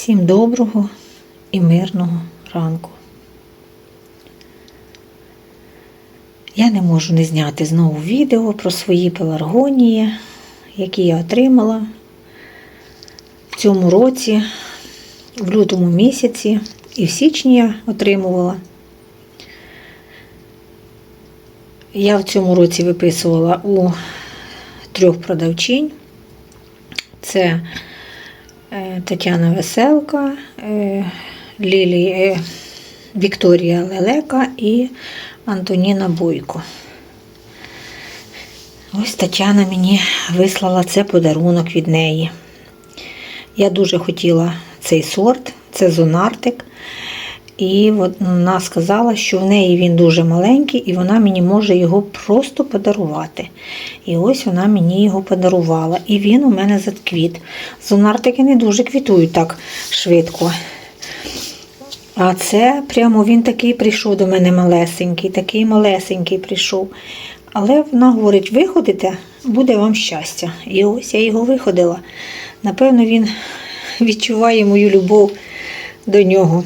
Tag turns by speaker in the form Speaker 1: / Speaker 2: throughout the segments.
Speaker 1: Всім доброго і мирного ранку. Я не можу не зняти знову відео про свої пеларгонії, які я отримала в цьому році, в лютому місяці, і в січні я отримувала. Я в цьому році виписувала у трьох продавчинь. Це Тетяна Веселка, е, Лілі, е, Вікторія Лелека і Антоніна Бойко. Ось Тетяна мені вислала це подарунок від неї. Я дуже хотіла цей сорт, це зонартик. І вона сказала, що в неї він дуже маленький, і вона мені може його просто подарувати. І ось вона мені його подарувала. І він у мене заквіт. Зонартики не дуже квітують так швидко. А це прямо він такий прийшов до мене малесенький, такий малесенький прийшов. Але вона говорить: виходите, буде вам щастя. І ось я його виходила. Напевно, він відчуває мою любов до нього.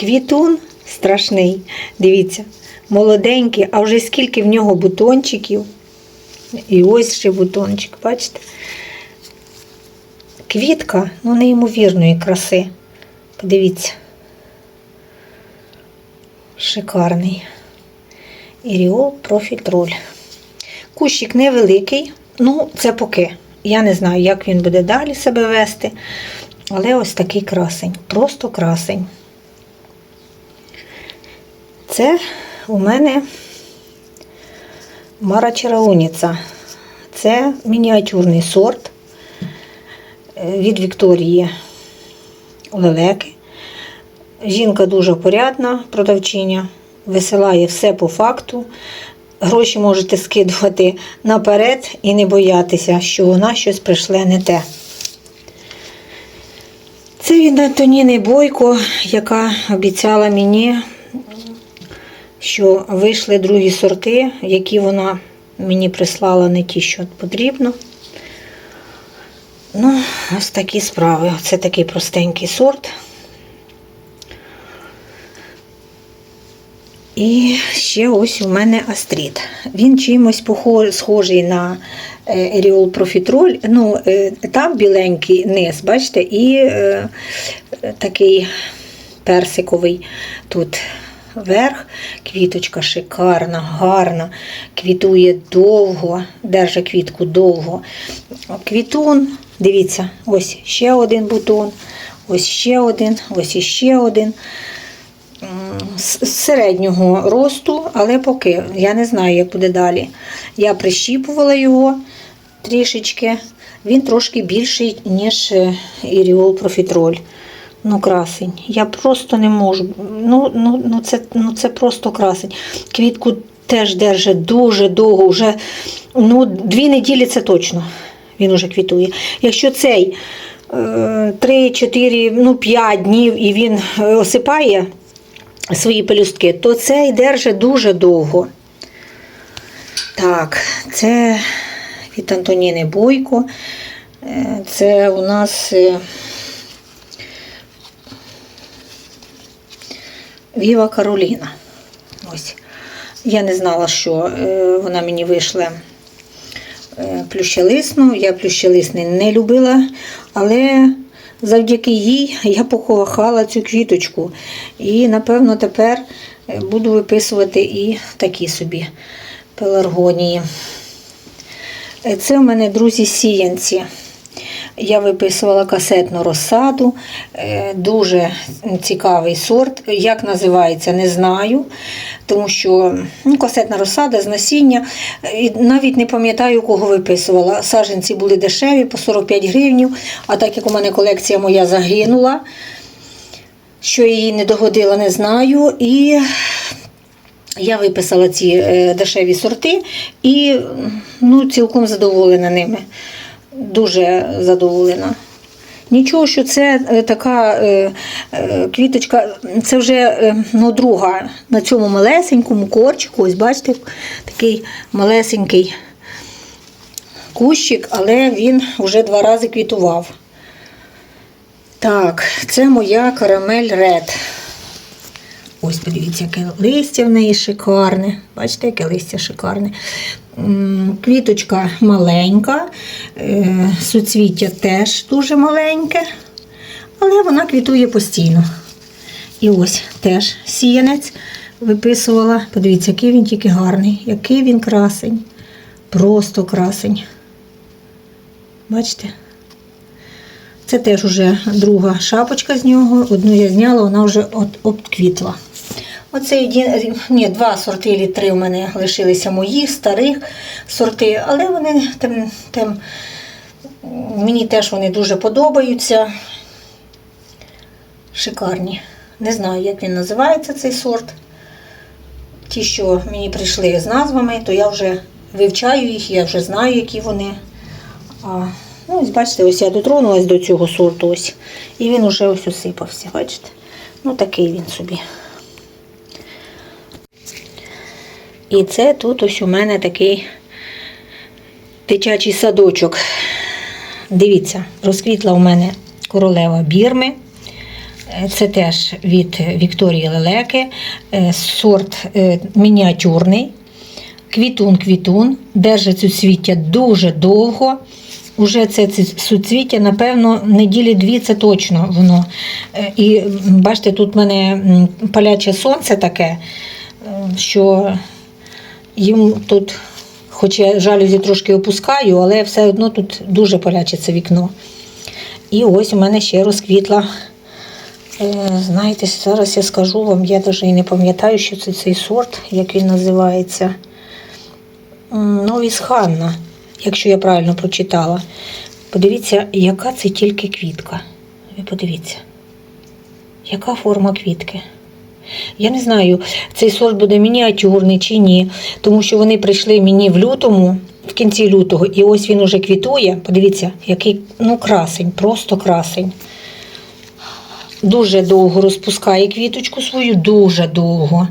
Speaker 1: Квітун страшний. Дивіться, молоденький, а вже скільки в нього бутончиків. І ось ще бутончик, бачите? Квітка, ну, неймовірної краси. Подивіться. Шикарний. Іріол профітроль. Кущик невеликий, ну, це поки. Я не знаю, як він буде далі себе вести. Але ось такий красень. Просто красень. Це у мене Мара Чарауніця. Це мініатюрний сорт е, від Вікторії Лелеки. Жінка дуже порядна, продавчиня, висилає все по факту. Гроші можете скидувати наперед і не боятися, що вона щось прийшле не те. Це від Антоніни Бойко, яка обіцяла мені що вийшли другі сорти, які вона мені прислала не ті, що потрібно. Ну, ось такі справи. Це такий простенький сорт. І ще ось у мене астріт. Він чимось схожий на Еріол Профітроль. Ну, е, там біленький низ, бачите, і е, такий персиковий тут верх. Квіточка шикарна, гарна, квітує довго, держа квітку довго. Квітун, дивіться, ось ще один бутон, ось ще один, ось іще один. З середнього росту, але поки я не знаю, як буде далі. Я прищіпувала його трішечки, він трошки більший, ніж Іріол Профітроль. Ну, красень. Я просто не можу. Ну, ну, ну, це ну, це просто красень. Квітку теж держить дуже довго, вже ну, дві неділі це точно. Він уже квітує. Якщо цей 3-4, ну 5 днів і він осипає свої пелюстки, то цей держить дуже довго. Так, це від Антоніни Бойко. Це у нас. Віва Кароліна. Ось. Я не знала, що е, вона мені вийшла е, плющелисну. Я плющелисний не любила, але завдяки їй я поховахала цю квіточку. І, напевно, тепер е, буду виписувати і такі собі пеларгонії. Це у мене, друзі, сіянці. Я виписувала касетну розсаду, е, дуже цікавий сорт. Як називається, не знаю, тому що ну, касетна розсада з насіння. І навіть не пам'ятаю, кого виписувала. Саженці були дешеві по 45 гривнів, а так як у мене колекція моя загинула, що її не догодила, не знаю. І я виписала ці е, дешеві сорти і ну, цілком задоволена ними дуже задоволена. Нічого, що це е, така е, е, квіточка, це вже е, ну, друга на цьому малесенькому корчику. Ось бачите, такий малесенький кущик, але він вже два рази квітував. Так, це моя карамель ред. Ось подивіться, яке листя в неї шикарне. Бачите, яке листя шикарне. Квіточка маленька, е, суцвіття теж дуже маленьке, але вона квітує постійно. І ось теж сіянець виписувала. Подивіться, який він тільки гарний, який він красень. Просто красень. Бачите? Це теж уже друга шапочка з нього. Одну я зняла, вона вже от, обквітла. Оце один, ні, два сорти чи три у мене лишилися мої, старих сорти, але вони там, там, мені теж вони дуже подобаються. Шикарні. Не знаю, як він називається цей сорт. Ті, що мені прийшли з назвами, то я вже вивчаю їх, я вже знаю, які вони. А, ну, ось бачите, ось я дотронулась до цього сорту, ось, і він уже ось усипався. Бачите? Ну, такий він собі. І це тут ось у мене такий дитячий садочок. Дивіться, розквітла у мене королева бірми. Е, Це теж від Вікторії Лелеки, Е, сорт е, мініатюрний. Квітун-квітун, держить суцвіття дуже довго. Уже це суцвіття, напевно, неділі дві це точно воно. І бачите, тут в мене паляче сонце таке, що їм тут, хоч я жалюзі трошки опускаю, але все одно тут дуже паляче це вікно. І ось у мене ще розквітла. Е, Знаєте, зараз я скажу вам, я навіть і не пам'ятаю, що це цей сорт, як він називається. Новіс Ханна, якщо я правильно прочитала. Подивіться, яка це тільки квітка. Ви подивіться, яка форма квітки. Я не знаю, цей сорт буде мініатюрний чи ні, тому що вони прийшли мені в лютому, в кінці лютого, і ось він уже квітує. Подивіться, який ну красень, просто красень. Дуже довго розпускає квіточку свою, дуже довго.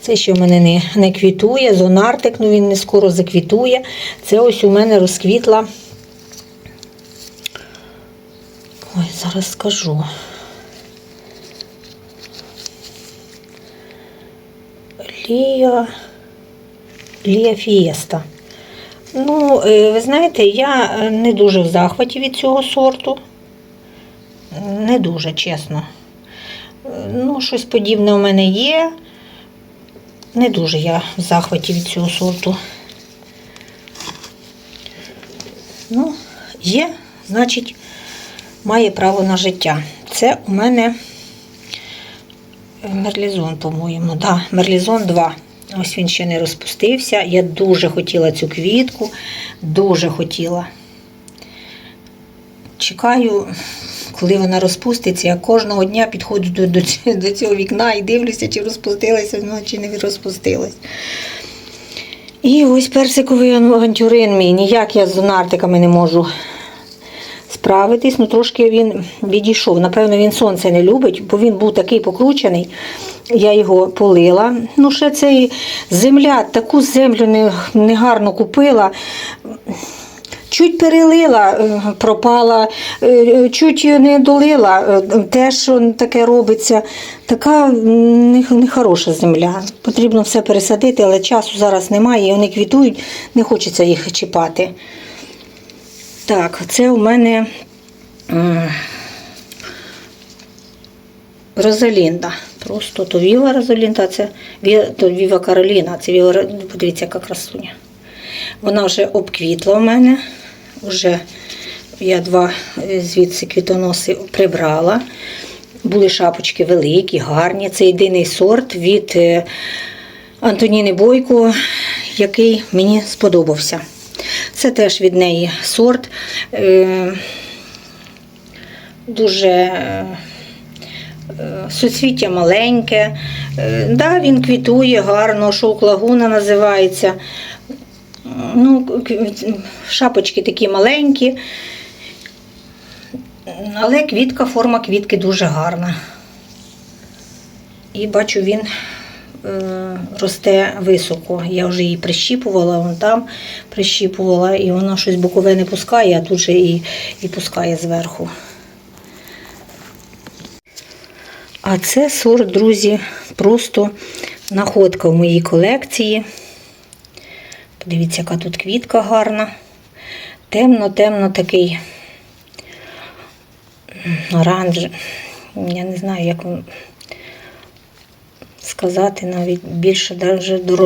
Speaker 1: Це ще в мене не, не квітує, зонартик, ну він не скоро заквітує. Це ось у мене розквітла. Ой, зараз скажу. Лія. Лія Фієста. Ну, е, ви знаєте, я е, не дуже в захваті від цього сорту. Не дуже, чесно. Е, Ну, щось подібне у мене є. Не дуже я в захваті від цього сорту. Ну, є, значить, має право на життя. Це у мене Мерлізон, по-моєму. Да, Мерлізон 2. Ось він ще не розпустився. Я дуже хотіла цю квітку, дуже хотіла. Чекаю, коли вона розпуститься. Я кожного дня підходжу до, до, до цього вікна і дивлюся, чи розпустилася вона, чи не розпустилась. І ось персиковий авантюрин мій. Ніяк я з зонартиками не можу справитись. Ну, трошки він відійшов. Напевно, він сонце не любить, бо він був такий покручений. Я його полила. Ну, ще цей земля, таку землю негарно купила. Чуть перелила, е, пропала, е, чуть не долила, е, теж таке робиться. Така нехороша земля. Потрібно все пересадити, але часу зараз немає, і вони квітують, не хочеться їх чіпати. Так, це у мене Розалінда. Просто то Віва Розалінда, це то Віва Кароліна, це Віва, подивіться, яка красуня. Вона вже обквітла у мене. Вже я два е, звідси квітоноси прибрала. Були шапочки великі, гарні. Це єдиний сорт від е, Антоніни Бойко, який мені сподобався. Це теж від неї сорт. Е, Дуже е, суцвіття маленьке. Е, Да, він квітує гарно, шовк лагуна називається. Ну, шапочки такі маленькі. Але квітка, форма квітки дуже гарна. І бачу, він росте високо. Я вже її прищіпувала, вон там прищіпувала, і воно щось бокове не пускає, а тут же і, і пускає зверху. А це сорт, друзі, просто находка в моїй колекції. Подивіться, яка тут квітка гарна. Темно-темно такий оранж. Я не знаю, як сказати, навіть більше даже до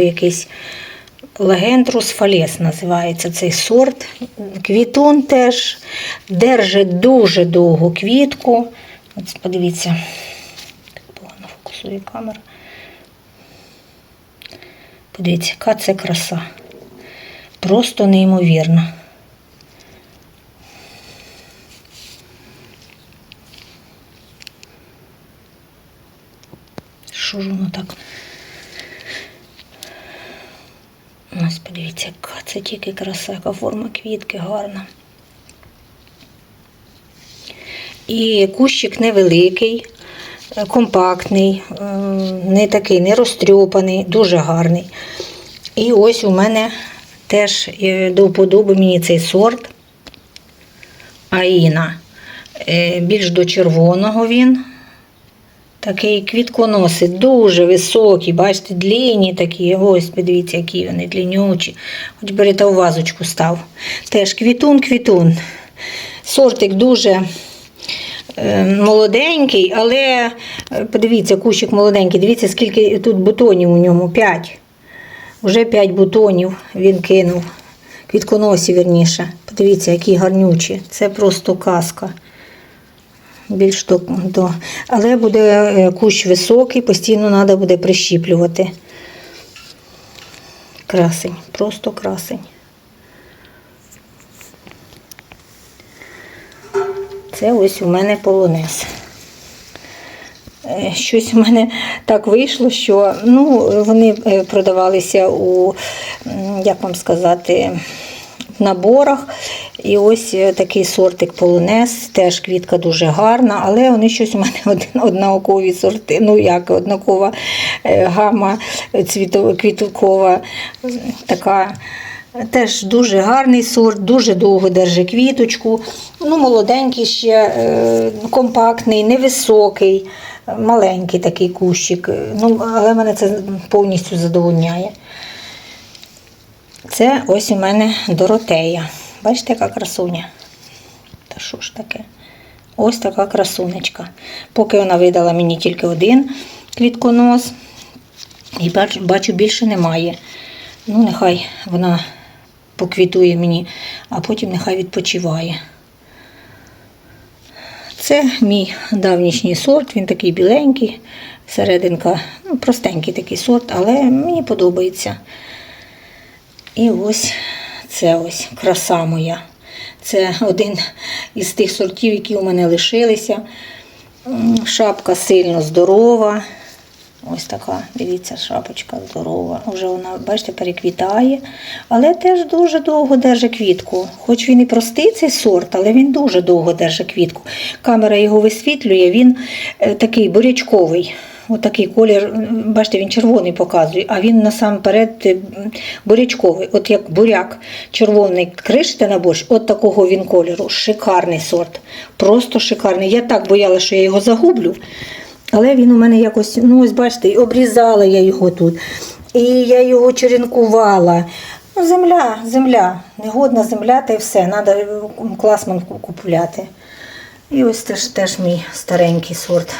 Speaker 1: якийсь. Легендрус фалес називається цей сорт. Квітун теж держить дуже довго квітку. От подивіться, так погано фокусує камера. Подивіться, яка це краса. Просто неймовірна. Що ж воно так? Ось подивіться, яка це тільки краса, яка форма квітки гарна. І кущик невеликий, е, компактний, е, не такий, не розтрьопаний, дуже гарний. І ось у мене теж е, до вподоби мені цей сорт Аїна. Більш до червоного він. Такий квітконоси, дуже високі, бачите, длинні такі. Ось, подивіться, які вони длиннючі. Хоч берете у вазочку став. Теж квітун-квітун. Сортик дуже е, молоденький, але е, подивіться, кущик молоденький. Дивіться, скільки тут бутонів у ньому. П'ять. Уже п'ять бутонів він кинув. Квітконосі, вірніше. Подивіться, які гарнючі. Це просто казка. Більш до, до. Але буде е, кущ високий, постійно треба буде прищіплювати. Красень, просто красень. Це ось у мене полонез. Е, Щось у мене так вийшло, що ну, вони е, продавалися у, як вам сказати, в наборах. І ось е, такий сортик полонез, теж квітка дуже гарна, але вони щось у мене один- однакові сорти. Ну як однакова е, гама цвіто- квіткова, така. Теж дуже гарний сорт, дуже довго держить квіточку. Ну, молоденький ще, е, компактний, невисокий, е, маленький такий кущик. Е, Ну, але мене це повністю задовольняє. Це ось у мене Доротея. Бачите, яка красуня? Та що ж таке? Ось така красунечка. Поки вона видала мені тільки один квітконос. І бачу, бачу більше немає. Ну, нехай вона поквітує мені, а потім нехай відпочиває. Це мій давнішній сорт, він такий біленький, серединка, ну, простенький такий сорт, але мені подобається. І ось це ось краса моя. Це один із тих сортів, які у мене лишилися. Шапка сильно здорова. Ось така, дивіться, шапочка здорова. Вже вона, бачите, переквітає, але теж дуже довго держить квітку. Хоч він і простий цей сорт, але він дуже довго держить квітку. Камера його висвітлює, він е, такий бурячковий. Отакий колір, бачите, він червоний показує, а він насамперед е, бурячковий. От як буряк червоний кришите на борщ, от такого він кольору. Шикарний сорт. Просто шикарний. Я так боялася, що я його загублю. Але він у мене якось, ну ось бачите, обрізала я його тут. І я його черенкувала. Ну, земля, земля, негодна земля, та й все. Треба класман купувати. І ось теж, теж мій старенький сорт.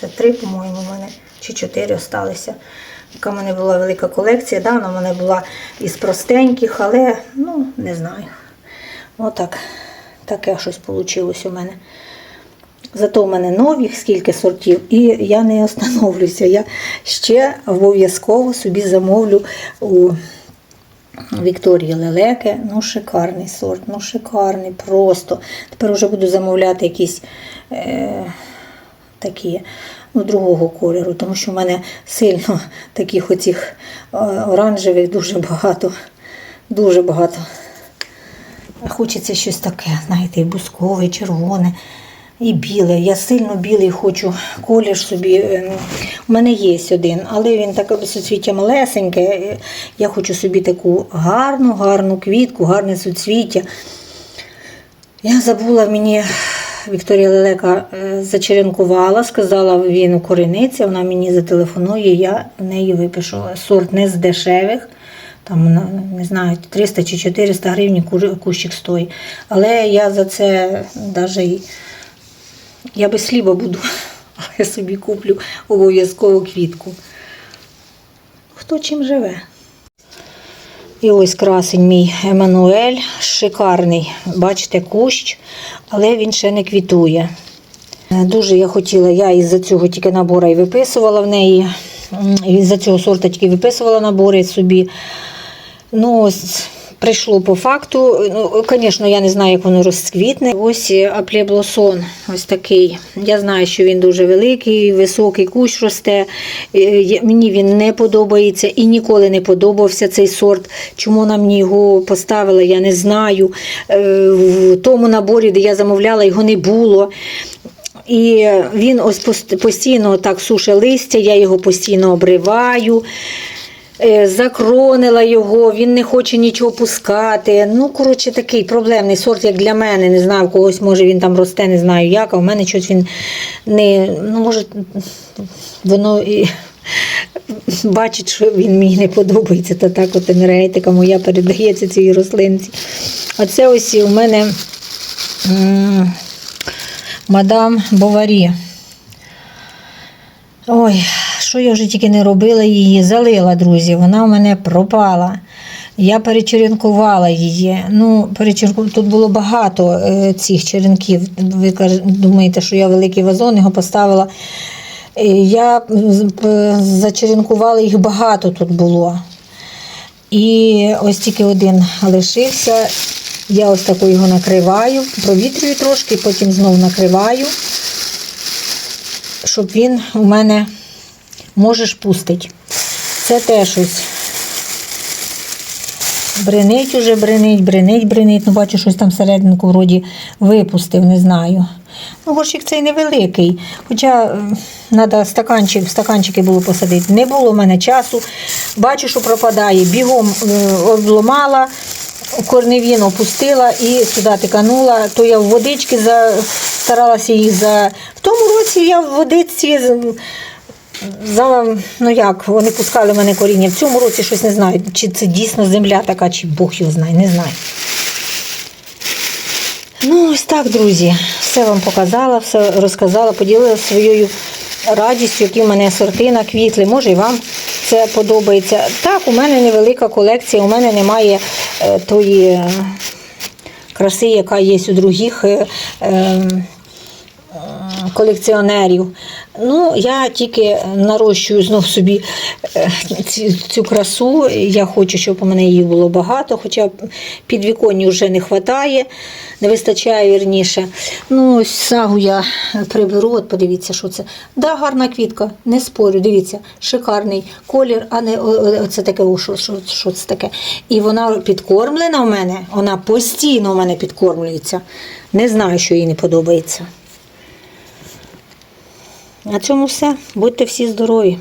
Speaker 1: Це три, по-моєму, в мене чи чотири осталися. Яка в мене була велика колекція. Да, вона в мене була із простеньких, але ну, не знаю. Отак. Таке щось вийшло у мене. Зато в мене нові скільки сортів, і я не остановлюся. Я ще обов'язково собі замовлю у Вікторії Лелеки. Ну, шикарний сорт, ну шикарний, просто. Тепер вже буду замовляти якісь е, такі ну, другого кольору, тому що в мене сильно таких оцих е, оранжевих дуже багато. Дуже багато. Хочеться щось таке, знаєте, і бускове, і червоне. І біле. Я сильно білий хочу колір собі. е, У мене є один, але він таке суцвіття малесеньке. Я хочу собі таку гарну, гарну квітку, гарне суцвіття. Я забула мені. Вікторія Лелека е, зачеренкувала, сказала, він укорениться, вона мені зателефонує, я в неї випишу сорт не з дешевих, там, не знаю, 300 чи 400 гривень кущик стоїть. Але я за це навіть я без хліба буду, але собі куплю обов'язково квітку. Хто чим живе? І ось красень мій Еммануель, шикарний. Бачите, кущ, але він ще не квітує. Дуже я хотіла, я із-за цього тільки набора і виписувала в неї. Із-за цього сорта тільки виписувала набори собі. Ну, ось прийшло по факту. Ну, звісно, я не знаю, як воно розквітне. Ось е, аплеблосон, ось такий. Я знаю, що він дуже великий, високий кущ росте. Е, Мені він не подобається і ніколи не подобався цей сорт. Чому мені його поставила, я не знаю. Е, В тому наборі, де я замовляла, його не було. І він ось постійно так суше листя, я його постійно обриваю. Е, Закронила його, він не хоче нічого пускати. Ну, коротше, такий проблемний сорт, як для мене. Не знаю, в когось може він там росте, не знаю як, а в мене щось він не. Ну, може, воно і бачить, що він мені не подобається. Та так от енергетика моя передається цій рослинці. А це ось у мене мадам Боварі. Ой, що я вже тільки не робила її, залила, друзі. Вона в мене пропала. Я перечеренкувала її. Ну, перечерку... Тут було багато е, цих черенків. Ви думаєте, що я великий вазон його поставила. Е, Я з- зачеренкувала їх багато тут було. І ось тільки один лишився. Я ось таку його накриваю, провітрюю трошки, потім знову накриваю щоб він у мене можеш пустить. Це теж ось бренить уже, бренить, бренить, бренить. Ну, бачу, щось там серединку вроді випустив, не знаю. Ну, горщик цей невеликий. Хоча треба стаканчик, стаканчики було посадити. Не було в мене часу. Бачу, що пропадає. Бігом е, обломала, корневін опустила і сюди тиканула. То я в водички за, старалася їх за. В тому році я в водичці за, ну як, вони пускали мене коріння. В цьому році щось не знаю, чи це дійсно земля така, чи Бог його знає, не знаю. Ну, ось так, друзі. Все вам показала, все розказала, поділилася своєю радістю, які в мене сорти на квітли. Може, і вам це подобається. Так, у мене невелика колекція, у мене немає е, тої е, краси, яка є у других. Е, е, колекціонерів. Ну, я тільки нарощую знов собі е, цю красу. Я хочу, щоб у мене її було багато, хоча підвіконні вже не вистачає, не вистачає вірніше. Ну, сагу я приберу, от подивіться, що це. Да, гарна квітка, не спорю, дивіться, шикарний колір, а не о- таке, що, що, що це таке. І вона підкормлена в мене, вона постійно у мене підкормлюється. Не знаю, що їй не подобається. На цьому все. Будьте всі здорові.